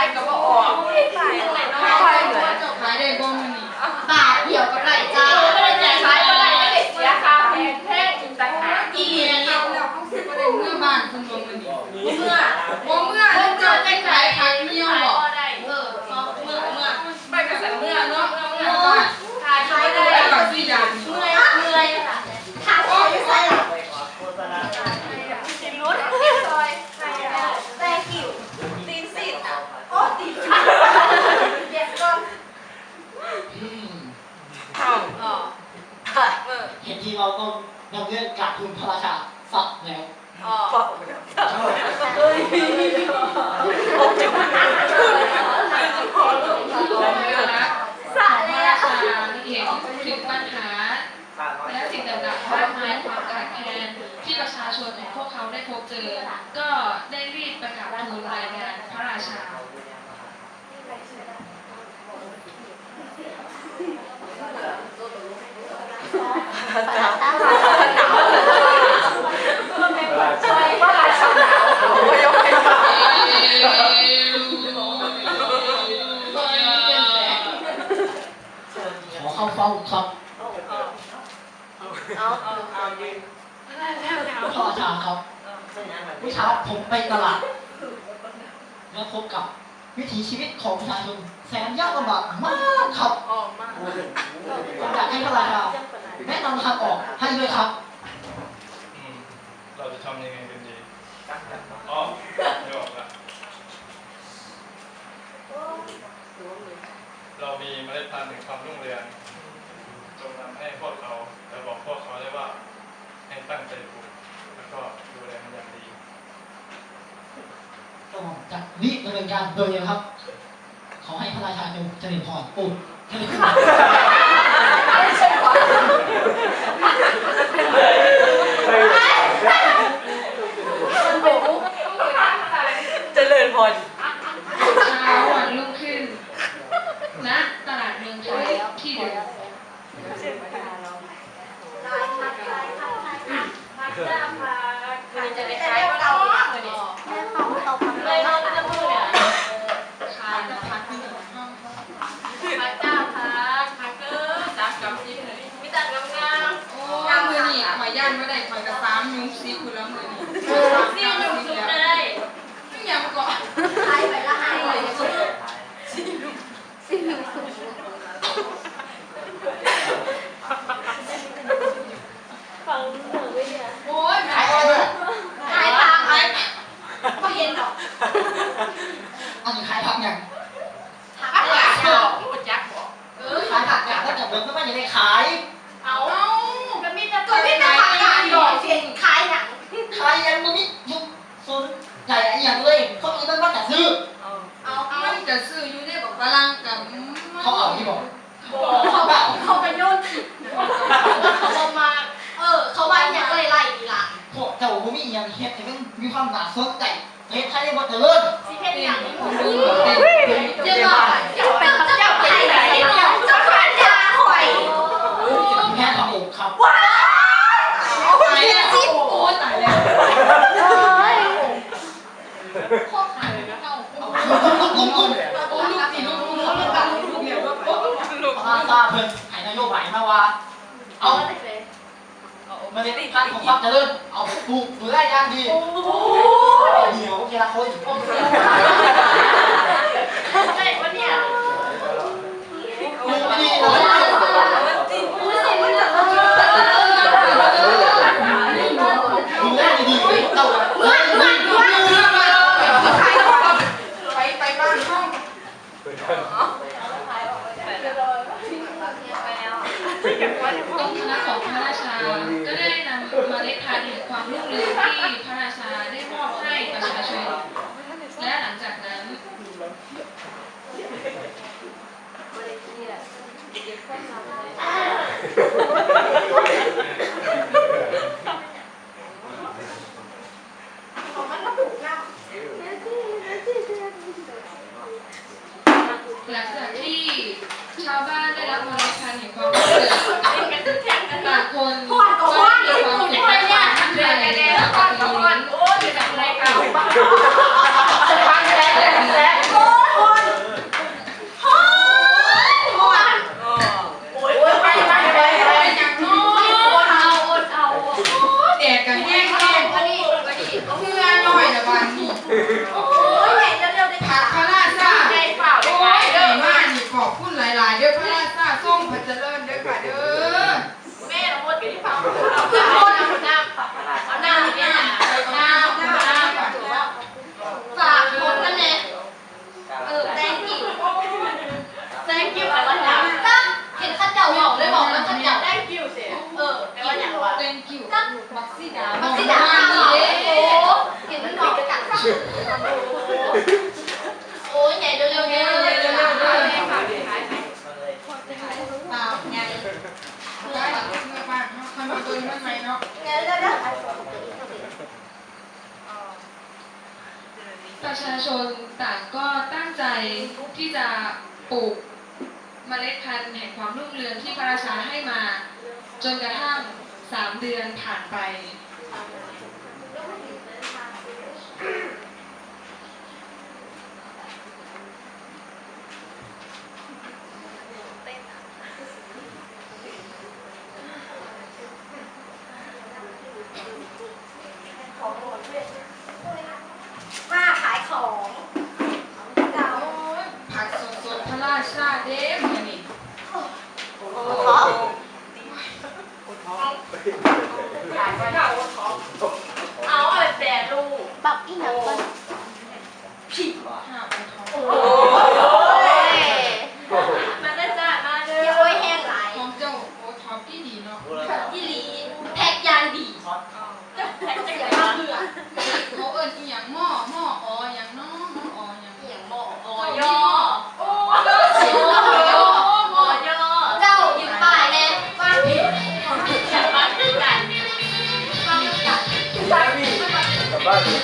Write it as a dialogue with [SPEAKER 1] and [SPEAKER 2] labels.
[SPEAKER 1] ายกั
[SPEAKER 2] บ
[SPEAKER 1] ว่อ
[SPEAKER 2] อกขายอะไรน้อย
[SPEAKER 1] ขายว่าเจ้าขายได้บ่มื้อนี้
[SPEAKER 2] บาทเดียวก็ได้จ้าไม่ได้จ่ายขายก็ได้ไม่ได้เสียค่าแพงแพงต่างหากอี
[SPEAKER 1] เรียนเอาแล้วเขาสิบ่ได้เมื่อบ้านคุณบ่มื้อนี้
[SPEAKER 2] เมื่อ
[SPEAKER 1] บ่เมื่อแล้วเจ้าจะขายผักเหี่ยวบ่
[SPEAKER 2] ได้เออเมื่อเมื่อเมื่อ
[SPEAKER 1] ไปกับสันเมื่อเนาะ
[SPEAKER 2] เมื่อเมื่อขายได้
[SPEAKER 1] ไปกับสี่อย่างนี้
[SPEAKER 2] เมื่อยเมื่อยค่ะถามว่าอยู่ไสล่ะกินรุดซอยแต่กิ่วตีนสิอะโอ้ตีนเย็นก็ อ๋อเออ
[SPEAKER 3] เห็นที่เราต้องนำเรื่องการทุนพระราชาสับแล้ว
[SPEAKER 2] อ๋อ
[SPEAKER 4] สาเลยอะเห็นถึงปัญหาและสิ่งต่างๆมากมายความขาดแคลนที่ประชาชนของพวกเขาได้พบเจอ ก็ได้รีบประกาศทูลรายงานพระราชา
[SPEAKER 3] ขอเข้าเฝ้าครับ
[SPEAKER 2] เอาเอาเอายืน
[SPEAKER 3] พระราชาครับเมื่อเช้าผมไปตลาดแล้วพบกับวิถีชีวิตของประชาชนแสนยากลำบากมากครับ
[SPEAKER 2] ออกมา
[SPEAKER 3] ผมอยากให้พระราชา แนะนำทางออกให้ด้วยครับ
[SPEAKER 5] อืมเราจะทำยังไงกันดีอ๋อไม่ออกละเรามีเมล็ดพันธุ์แห่งความรุ่งเรืองจงนำให้พวกเขาและบอกพวกเขาได้ว่าให้ตั้งใจปลูกแล้วก็ดูแลมันอย่างดี
[SPEAKER 3] ก็จะรีบดำเนินการโดยเร็วครับ ขอให้พระราชาจงเจริญพรโอ้เจริญพร
[SPEAKER 2] ไม่ใช่หรอ
[SPEAKER 6] เจริญพร
[SPEAKER 4] เช้าวันรุ่งขึ้นณตลาดเมืองไทยที่เดิม
[SPEAKER 2] มันจะได้ขายว่าเราเลยดิเลยเราจะพูดเนี่ย
[SPEAKER 1] ขายกับผักนี่เนาะ
[SPEAKER 2] พักจ้าพักพักเกอร์สามกับสี่เลยมีแต่งามงาม
[SPEAKER 1] โอ้มื้อนี้ข่อยย่านบ่ได้ข่อยก็สามยุ้งสีคุณแล้วมื้อนี้
[SPEAKER 2] สี่หนุ่มสุดเลย
[SPEAKER 1] นี่ยังก็
[SPEAKER 2] ขายไปละห้าร้อยสุด
[SPEAKER 1] โอ้ยขายอะไร
[SPEAKER 2] ขายผักขายก็เย็นดอก
[SPEAKER 3] อันนี้ขายผักอย่าง
[SPEAKER 2] ผักอะไรอะพูดจักบอก
[SPEAKER 1] เออ
[SPEAKER 3] ขายผักอย่างถ้า เกิดเดินก็ไม่ได้ขาย
[SPEAKER 2] เอา
[SPEAKER 1] เอ้า
[SPEAKER 2] ก็มีแต่ก็มีแต่ผักกาดดอกเสียงขายหนัง
[SPEAKER 3] ขายยังมึงนี่ยุคโซนใหญ่อะไรอย่างเลยเขามีต้นว่าแต่ซื้อ
[SPEAKER 2] เอาเอา
[SPEAKER 1] มันจะซื้ออยู่ได้บอกฝรั่งกับ
[SPEAKER 3] เขาเอาที่บอก
[SPEAKER 2] เขาแบบเขาไปโยนเขามาเออ เขาว่าอย่างไรไล่ดีล่ะ
[SPEAKER 3] พวกเจ้าบ่มีอหย่างเฮ็ดแต่มันมีความน่าสนใจเฮ็ดให้ได้บ่เจริญ
[SPEAKER 2] สิเฮ็ดอย่างนี้
[SPEAKER 1] ผมดูเต็มเต็ม
[SPEAKER 2] เจ้าบอกเจ้าเป็นเจ้าเป็น
[SPEAKER 3] ค่ทำอกครับ
[SPEAKER 2] ว้า
[SPEAKER 1] ตายแล้วโอ้ตายแล้ว
[SPEAKER 2] ข้อขาดเลยนะเจ้า
[SPEAKER 3] กุ้มกุ้ม
[SPEAKER 1] โอ้ลูกตีลูกลูกลูกลูกลูกเนี่ยว่าโอ้ลูก
[SPEAKER 3] มาซาเพิ่นให้นโยบายมาว่าเอาเมล็ดพันธุ์ของความเจริญเอาไปปลูกดูแลอย่างดีเดี๋ยวทีละคน
[SPEAKER 2] ใช่ปะเนี่ leave.
[SPEAKER 1] Yeah. ป
[SPEAKER 4] ระชาชนต่างก็ตั้งใจที่จะปลูกเมล็ดพันธุ์แห่งความรุ่งเรืองที่ป
[SPEAKER 2] ระ
[SPEAKER 1] ราชา
[SPEAKER 2] ให้มา
[SPEAKER 1] จนกระทั่งสามเดือ
[SPEAKER 2] นผ่านไป ชาเดมอย่างนี้โอ้โหถ่ายไว้เอา
[SPEAKER 1] เอาไร
[SPEAKER 2] แป
[SPEAKER 4] รรูปปักอีหนังก่นผิ
[SPEAKER 1] ด
[SPEAKER 2] ห้า
[SPEAKER 1] โอ้
[SPEAKER 2] โหมันได้จ้ามาเลยโอ้ยแห้งหลาย
[SPEAKER 1] ของเจ้าโอ้ท็อปที่ดีเนาะ
[SPEAKER 2] ที่ดีแพ็กยางดีแพ็กเจักเลยเบื่อ
[SPEAKER 1] โอ้เอิญอีหยังหม้อหม้ออ๋อย่างน้อง
[SPEAKER 2] น้องอ๋อย่างหม้ออ๋อย่อ